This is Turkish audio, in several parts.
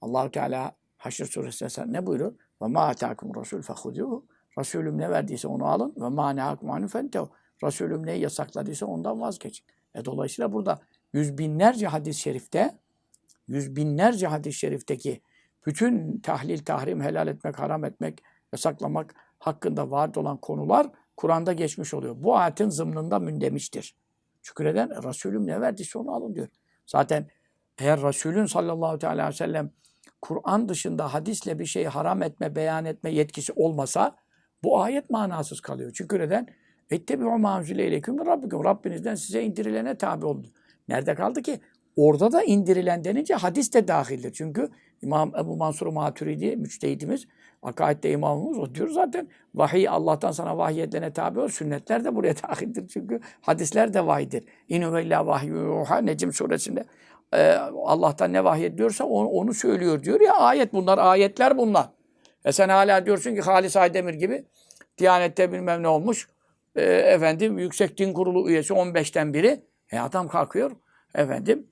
allah Teala Haşr suresinde ne buyuruyor? Ve ma atâkum rasul fehuduhu. Resulüm ne verdiyse onu alın. Ve ma nehakum anhu fentehu. Resulüm neyi yasakladıysa ondan vazgeçin. E dolayısıyla burada yüz binlerce hadis-i şerifte yüz binlerce hadis-i şerifteki bütün tahlil, tahrim, helal etmek, haram etmek, yasaklamak hakkında vaat olan konular Kur'an'da geçmiş oluyor. Bu ayetin zımnında mündemiştir. Şükreden Resulüm ne verdiyse onu alın diyor. Zaten eğer Resulün sallallahu aleyhi ve sellem Kur'an dışında hadisle bir şeyi haram etme, beyan etme yetkisi olmasa bu ayet manasız kalıyor. Çünkü neden? Ettebi'u ma unzile ileyküm rabbikum. Rabbinizden size indirilene tabi olun. Nerede kaldı ki? Orada da indirilen denince hadis de dahildir. Çünkü İmam Ebu Mansur Maturidi müçtehidimiz, akaidde imamımız o diyor zaten vahiy Allah'tan sana vahiy edilene tabi ol. Sünnetler de buraya dahildir çünkü hadisler de vahiydir. İnü ve illa vahiyyuha Necim suresinde e, Allah'tan ne vahiy ediyorsa onu, onu söylüyor diyor ya ayet bunlar ayetler bunlar. E sen hala diyorsun ki Halis Aydemir gibi Diyanette bilmem ne olmuş. E, efendim Yüksek Din Kurulu üyesi 15'ten biri. E adam kalkıyor. Efendim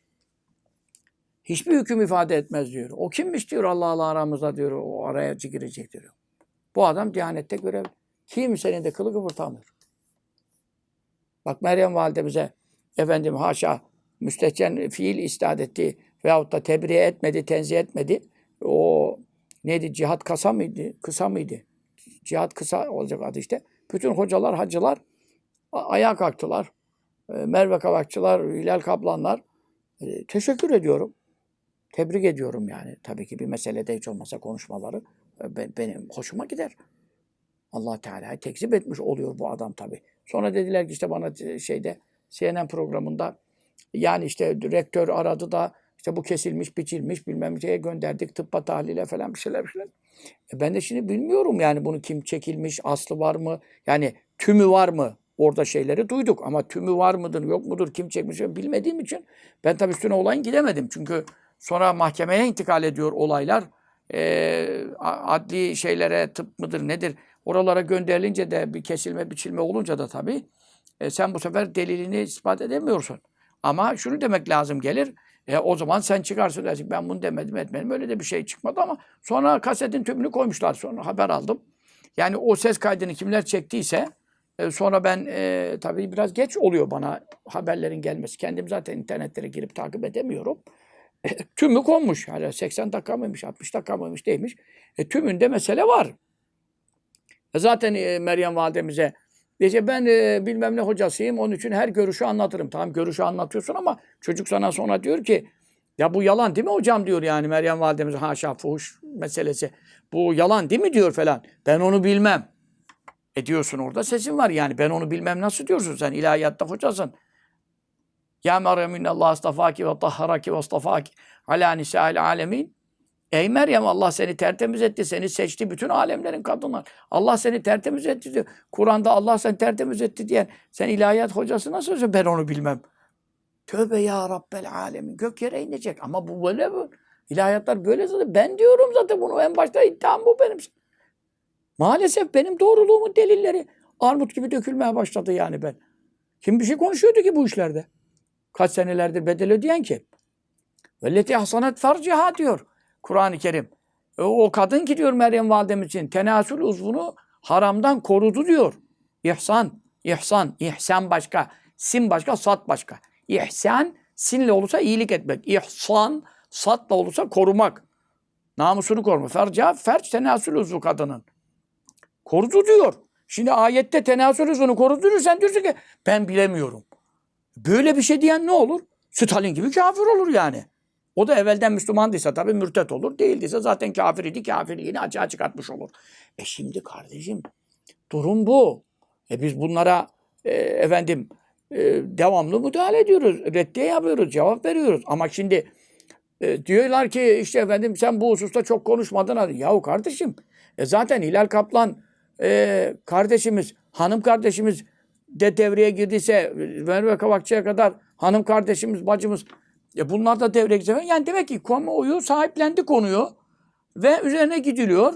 hiçbir hüküm ifade etmez diyor. O kimmiş diyor Allah Allah aramızda diyor. O araya girecek diyor. Bu adam Diyanet'te görev. Kimsenin de kılı kıpırtamıyor. Bak Meryem validemize efendim haşa müstehcen fiil istad etti veyahut da tebriğe etmedi, tenzih etmedi. O neydi? Cihat kısa mıydı? Kısa mıydı? Cihat kısa olacak adı işte. Bütün hocalar, hacılar ayağa kalktılar. E, Merve Kavakçılar, Hilal Kaplanlar. E, teşekkür ediyorum. Tebrik ediyorum yani. Tabii ki bir meselede hiç olmasa konuşmaları e, be- benim hoşuma gider. Allah Teala'yı tekzip etmiş oluyor bu adam tabii. Sonra dediler ki işte bana şeyde CNN programında yani işte rektör aradı da işte bu kesilmiş, biçilmiş bilmem şeye gönderdik tıbba tahlile falan bir şeyler bir şeyler. E ben de şimdi bilmiyorum yani bunu kim çekilmiş, aslı var mı? Yani tümü var mı? Orada şeyleri duyduk ama tümü var mıdır, yok mudur, kim çekmiş bilmediğim için ben tabii üstüne olayın gidemedim. Çünkü sonra mahkemeye intikal ediyor olaylar. E, adli şeylere tıp mıdır nedir? Oralara gönderilince de bir kesilme, biçilme olunca da tabii e, sen bu sefer delilini ispat edemiyorsun. Ama şunu demek lazım gelir. E, o zaman sen çıkarsın dersin ben bunu demedim etmedim. Öyle de bir şey çıkmadı ama sonra kasetin tümünü koymuşlar sonra haber aldım. Yani o ses kaydını kimler çektiyse e, sonra ben e, tabii biraz geç oluyor bana haberlerin gelmesi. Kendim zaten internetlere girip takip edemiyorum. E, tümü konmuş. Yani 80 dakika mıymış, 60 dakika mıymış değilmiş. E, tümünde mesele var. E, zaten e, Meryem validemize Diyecek ben e, bilmem ne hocasıyım onun için her görüşü anlatırım. Tamam görüşü anlatıyorsun ama çocuk sana sonra diyor ki ya bu yalan değil mi hocam diyor yani Meryem validemiz haşa fuhuş meselesi. Bu yalan değil mi diyor falan. Ben onu bilmem. E diyorsun orada sesin var yani ben onu bilmem nasıl diyorsun sen ilahiyatta hocasın. Ya Meryem innallah astafaki ve tahharaki ve astafaki ala nisa'il alemin. Ey Meryem Allah seni tertemiz etti, seni seçti bütün alemlerin kadınlar. Allah seni tertemiz etti diyor. Kur'an'da Allah seni tertemiz etti diyen sen ilahiyat hocası nasıl olsa ben onu bilmem. Tövbe ya Rabbel alemin. Gök yere inecek. Ama bu böyle bu. İlahiyatlar böyle zaten. Ben diyorum zaten bunu. En başta iddiam bu benim. Maalesef benim doğruluğumun delilleri armut gibi dökülmeye başladı yani ben. Kim bir şey konuşuyordu ki bu işlerde? Kaç senelerdir bedel ödeyen kim? Velleti hasanet farciha diyor. Kur'an-ı Kerim. E, o kadın ki diyor Meryem validemiz için tenasül uzvunu haramdan korudu diyor. İhsan, ihsan, ihsan başka, sin başka, sat başka. İhsan, sinle olursa iyilik etmek. İhsan, satla olursa korumak. Namusunu koruma. Ferca, ferç tenasül uzvu kadının. Korudu diyor. Şimdi ayette tenasül uzvunu korudu diyor. Sen diyorsun ki ben bilemiyorum. Böyle bir şey diyen ne olur? Stalin gibi kafir olur yani. O da evvelden Müslümandıysa tabii mürtet olur. Değildiyse zaten kafir idi. Kafirliğini açığa çıkartmış olur. E şimdi kardeşim durum bu. E biz bunlara e, efendim e, devamlı müdahale ediyoruz. Reddiye yapıyoruz. Cevap veriyoruz. Ama şimdi e, diyorlar ki işte efendim sen bu hususta çok konuşmadın. Yahu kardeşim e zaten Hilal Kaplan e, kardeşimiz, hanım kardeşimiz de devreye girdiyse Merve Kavakçı'ya kadar hanım kardeşimiz, bacımız e bunlar da devreye girecek. Yani demek ki kamuoyu sahiplendi konuyu ve üzerine gidiliyor.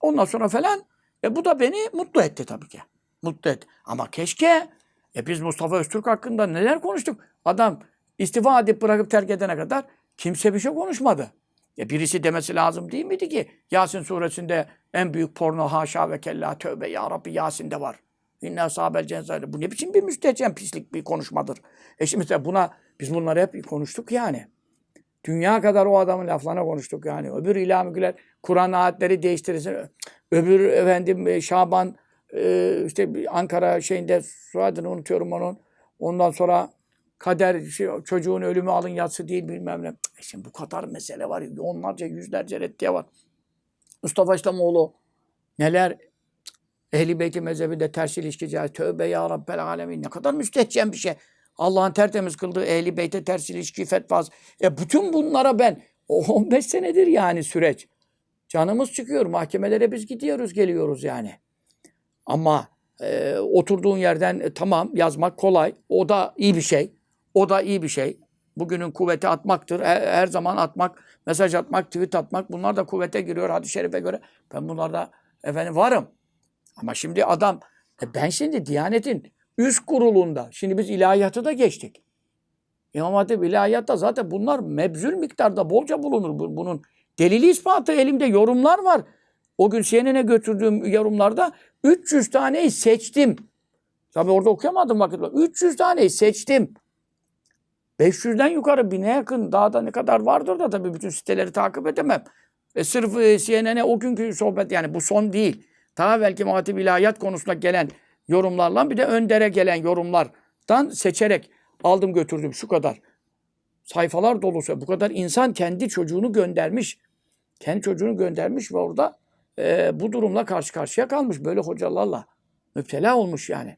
Ondan sonra falan e bu da beni mutlu etti tabii ki. Mutlu etti. Ama keşke e biz Mustafa Öztürk hakkında neler konuştuk. Adam istifa edip bırakıp terk edene kadar kimse bir şey konuşmadı. E birisi demesi lazım değil miydi ki Yasin suresinde en büyük porno haşa ve kella tövbe ya Rabbi Yasin'de var. İnne ashabel cenzayla. Bu ne biçim bir müstehcen pislik bir konuşmadır. E şimdi mesela buna biz bunları hep konuştuk yani. Dünya kadar o adamın laflarına konuştuk yani. Öbür İlham Güler Kur'an ayetleri değiştirirsin. Öbür efendim e, Şaban e, işte Ankara şeyinde soyadını unutuyorum onun. Ondan sonra kader şey, çocuğun ölümü alın yatsı değil bilmem ne. E şimdi bu kadar mesele var. Onlarca yüzlerce reddiye var. Mustafa İslamoğlu neler Ehli Beyti mezhebinde ters ilişki caiz. Tövbe ya Rabbel alemin. Ne kadar müstehcen bir şey. Allah'ın tertemiz kıldığı Ehli Beyt'e ters ilişki fetvası. E bütün bunlara ben o 15 senedir yani süreç. Canımız çıkıyor. Mahkemelere biz gidiyoruz geliyoruz yani. Ama e, oturduğun yerden e, tamam yazmak kolay. O da iyi bir şey. O da iyi bir şey. Bugünün kuvveti atmaktır. Her, her zaman atmak, mesaj atmak, tweet atmak bunlar da kuvvete giriyor hadis-i şerife göre. Ben bunlarda efendim varım. Ama şimdi adam e ben şimdi Diyanet'in üst kurulunda şimdi biz ilahiyatı da geçtik. İmam Hatip ilahiyatta zaten bunlar mebzül miktarda bolca bulunur. Bu- Bunun delili ispatı elimde yorumlar var. O gün CNN'e götürdüğüm yorumlarda 300 taneyi seçtim. Tabii orada okuyamadım vakit var. 300 taneyi seçtim. 500'den yukarı bine yakın daha da ne kadar vardır da tabii bütün siteleri takip edemem. E sırf e, CNN'e o günkü sohbet yani bu son değil. Daha belki muhatip ilahiyat konusunda gelen yorumlarla bir de öndere gelen yorumlardan seçerek aldım götürdüm şu kadar. Sayfalar dolusu bu kadar insan kendi çocuğunu göndermiş. Kendi çocuğunu göndermiş ve orada e, bu durumla karşı karşıya kalmış. Böyle hocalarla müptela olmuş yani.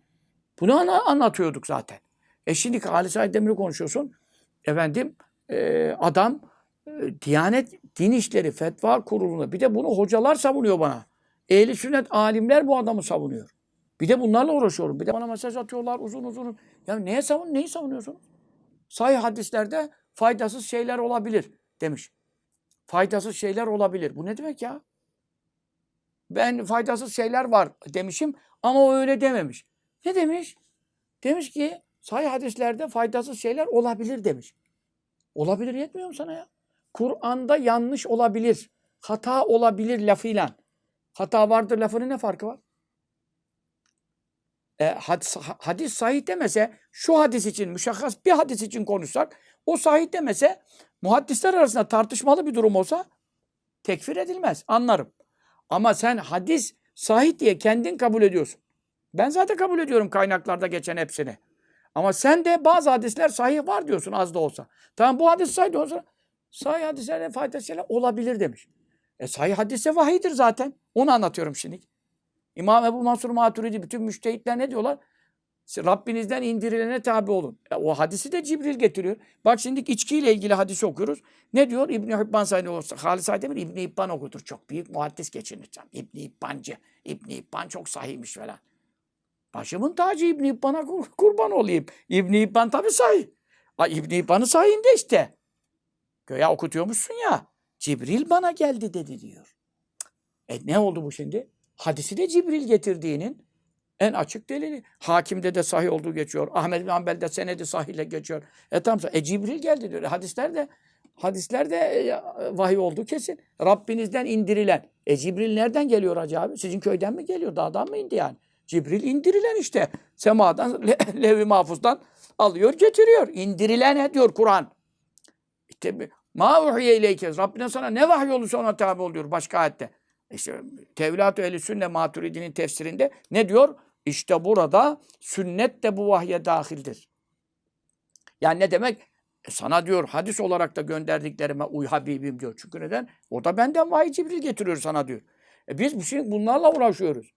Bunu ana- anlatıyorduk zaten. E şimdi Halis Aydemir'i konuşuyorsun. Efendim e, adam e, Diyanet Din İşleri Fetva Kurulu'na bir de bunu hocalar savunuyor bana. Ehli sünnet alimler bu adamı savunuyor. Bir de bunlarla uğraşıyorum. Bir de bana mesaj atıyorlar uzun uzun. Ya neye savun neyi savunuyorsunuz? Sahih hadislerde faydasız şeyler olabilir demiş. Faydasız şeyler olabilir. Bu ne demek ya? Ben faydasız şeyler var demişim ama o öyle dememiş. Ne demiş? Demiş ki sahih hadislerde faydasız şeyler olabilir demiş. Olabilir yetmiyor mu sana ya? Kur'an'da yanlış olabilir, hata olabilir lafıyla. Hata vardır lafının ne farkı var? E, hadis, hadis sahih demese, şu hadis için, müşahhas bir hadis için konuşsak, o sahih demese, muhaddisler arasında tartışmalı bir durum olsa tekfir edilmez. Anlarım. Ama sen hadis sahih diye kendin kabul ediyorsun. Ben zaten kabul ediyorum kaynaklarda geçen hepsini. Ama sen de bazı hadisler sahih var diyorsun az da olsa. Tamam bu hadis sahih olsa sahih hadislerden faydası şeyler olabilir demiş. E sahih hadise vahiydir zaten. Onu anlatıyorum şimdi. İmam Ebu Mansur Maturidi bütün müştehitler ne diyorlar? Rabbinizden indirilene tabi olun. E, o hadisi de Cibril getiriyor. Bak şimdi içkiyle ilgili hadisi okuyoruz. Ne diyor? İbn-i Hibban sayını olsa. Halis Aydemir İbn-i Hibban okutur. Çok büyük muhaddis geçinir. İbn-i Hibbancı. İbn-i Hibban çok sahiymiş falan. Başımın tacı İbn-i Hibban'a kur- kurban olayım. İbn-i Hibban tabii sahih. Ay, İbn-i Hibban'ın sahihinde işte. Göya okutuyormuşsun ya. Cibril bana geldi dedi diyor. E ne oldu bu şimdi? Hadisi de Cibril getirdiğinin en açık delili. Hakimde de sahih olduğu geçiyor. Ahmed bin Hanbel'de senedi sahihle geçiyor. E tamam. E Cibril geldi diyor. E, Hadislerde hadislerde e, vahiy olduğu kesin. Rabbinizden indirilen. E Cibril nereden geliyor hacı abi? Sizin köyden mi geliyor? Dağdan mı indi yani? Cibril indirilen işte. Semadan, le, Lev-i Mahfuz'dan alıyor getiriyor. İndirilen diyor Kur'an. İşte ma uhiye ileyke. Rabbine sana ne vahiy olursa ona tabi oluyor başka ayette. İşte Tevlat-ı Ehl-i Sünne Maturidi'nin tefsirinde ne diyor? İşte burada sünnet de bu vahye dahildir. Yani ne demek? E sana diyor hadis olarak da gönderdiklerime uy Habibim diyor. Çünkü neden? O da benden vahiy Cibril getiriyor sana diyor. E biz bu şey, bunlarla uğraşıyoruz.